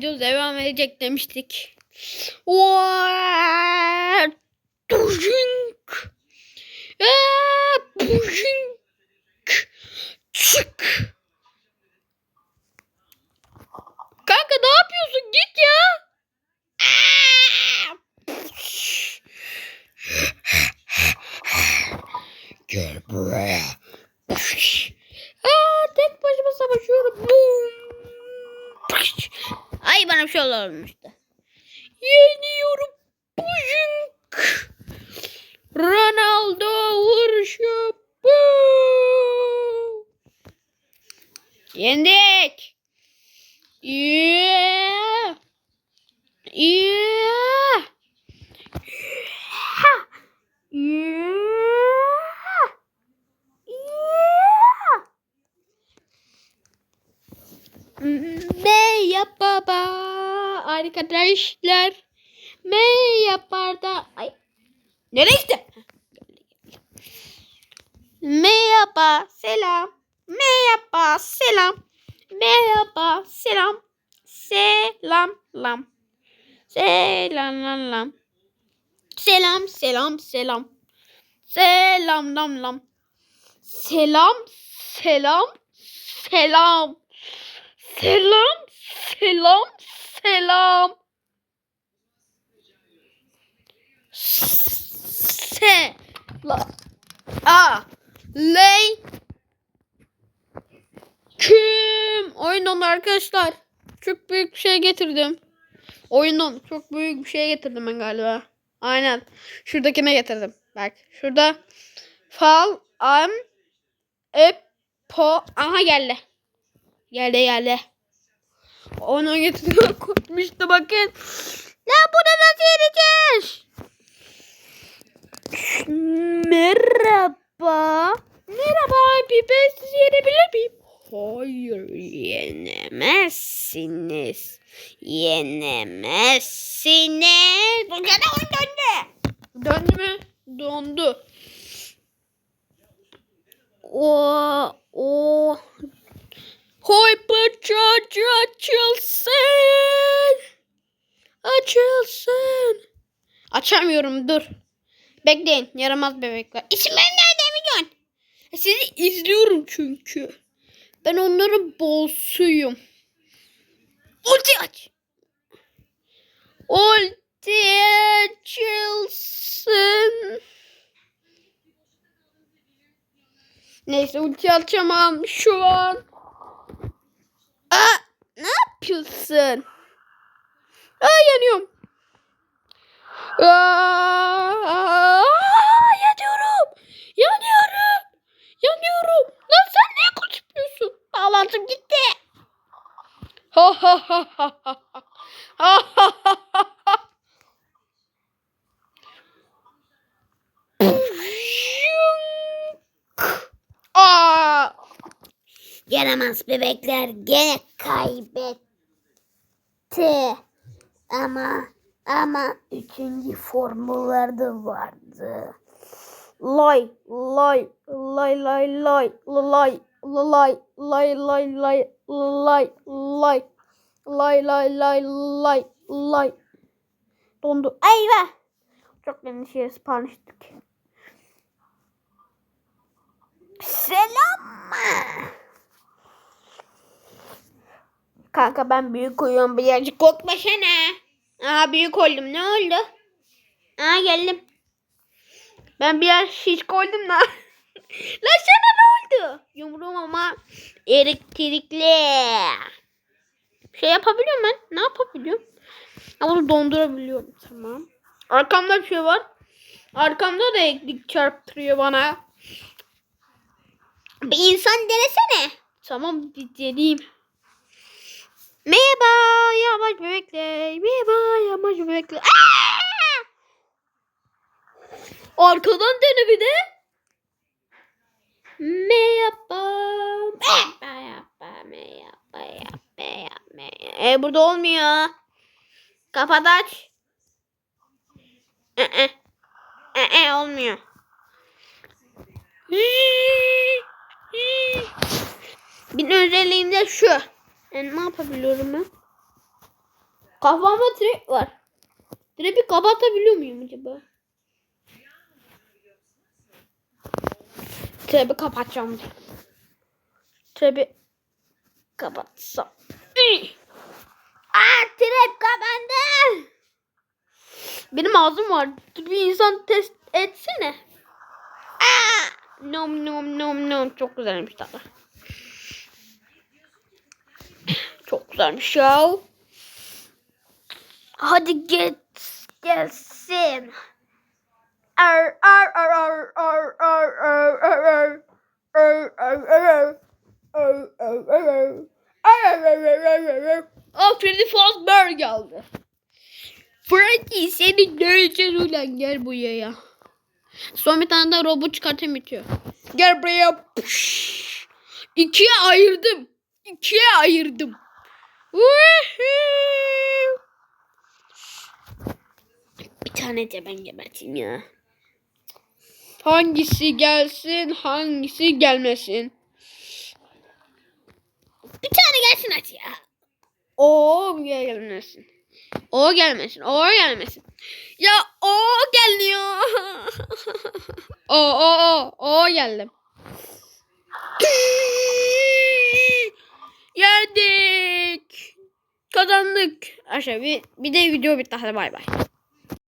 Video devam edecek demiştik. Vaa! Dujink. Aa, bujink. Çık. Kanka ne yapıyorsun? Git ya. Gel buraya. Aa, tek başıma savaşıyorum. Boom. Ay bana bir şey olmuştu. Yeniyorum. Bujink. Ronaldo vuruşu. Boom. Yendik. Arkadaşlar. Merhaba ay nereye gitti? Merhaba selam. Merhaba selam. Merhaba selam. Selam lam. Selam lam lam. Selam selam selam. Selam lam lam. Selam selam. Selam, selam, selam. Se, la, a, ley, küm. Oyundan arkadaşlar. Çok büyük bir şey getirdim. Oyundan çok büyük bir şey getirdim ben galiba. Aynen. Şuradakine getirdim. Bak şurada. Fal, am, epo. Aha geldi. Geldi geldi. Onu getirdim koymuştu bakın. Lan bunu nasıl yeneceğiz? Merhaba. Merhaba abi ben sizi yenebilir miyim? Hayır yenemezsiniz. Yenemezsiniz. Bu kadar oyun döndü. Döndü mü? Dondu. O o Hypercharge açılsın. Açılsın. Açamıyorum dur. Bekleyin yaramaz bebekler. İsimleri nerede milyon? Sizi izliyorum çünkü. Ben onların boss'uyum. Ulti aç. Ulti açılsın. Neyse ulti açamam şu an. Yapıyorsun? Aa, yanıyorum. Aa, yanıyorum. Yanıyorum. Yanıyorum. Lan sen niye konuşmuyorsun? Bağlantım gitti. Ha ha ha ha ha. Ha ha ha ha ha. Yaramaz bebekler gene kaybetti. Ama ama üçüncü formülerde vardı. Lay lay lay lay lay lay lay lay lay lay lay lay lay lay lay lay lay dondu. Eyvah. Çok yanlış yere sipariş ettik. Selam. Kanka ben büyük koyuyorum birazcık korkmasana. Aa büyük oldum ne oldu? Aa geldim. Ben biraz şiş koydum da. Lan sana ne oldu? Yumruğum ama elektrikli. Şey yapabiliyorum ben. Ne yapabiliyorum? Ama dondurabiliyorum. Tamam. Arkamda bir şey var. Arkamda da elektrik çarptırıyor bana. Bir insan denesene. Tamam deneyeyim. Merhaba yavaş bebekler. Merhaba yavaş bebekler. Aa! Arkadan dene bir de. Merhaba. Merhaba merhaba merhaba merhaba. E burada olmuyor. Kapat aç. Ee. Ee, olmuyor. Bir özelliğim de şu. Yani ne yapabiliyorum ben? Kafamda trap var. Trap'i kapatabiliyor muyum acaba? Trap'i kapatacağım. Trap'i kapatsam. Aa trap kapandı. Benim ağzım var. Bir insan test etsene. Aa! Nom nom nom nom. Çok güzelmiş tadı. Güzelmiş ya. Hadi get gelsin. Ar ar ar ar ar ar ar ar ar. Ar ar ar ar. Freddy Fazbear geldi. Freddy seni göreceğiz ulan gel buraya ya. Son bir tane daha robot çıkartayım bitiyor. Gel buraya. Püş. İkiye ayırdım. İkiye ayırdım. Bir tane de ben geberteyim ya. Hangisi gelsin, hangisi gelmesin? Bir tane gelsin hadi ya. O gelmesin. O gelmesin. O gelmesin. Ya o gelmiyor. o o o o geldim. Yendik. Kazandık. Aşağı bir, bir de video bitti. Hadi bay bay.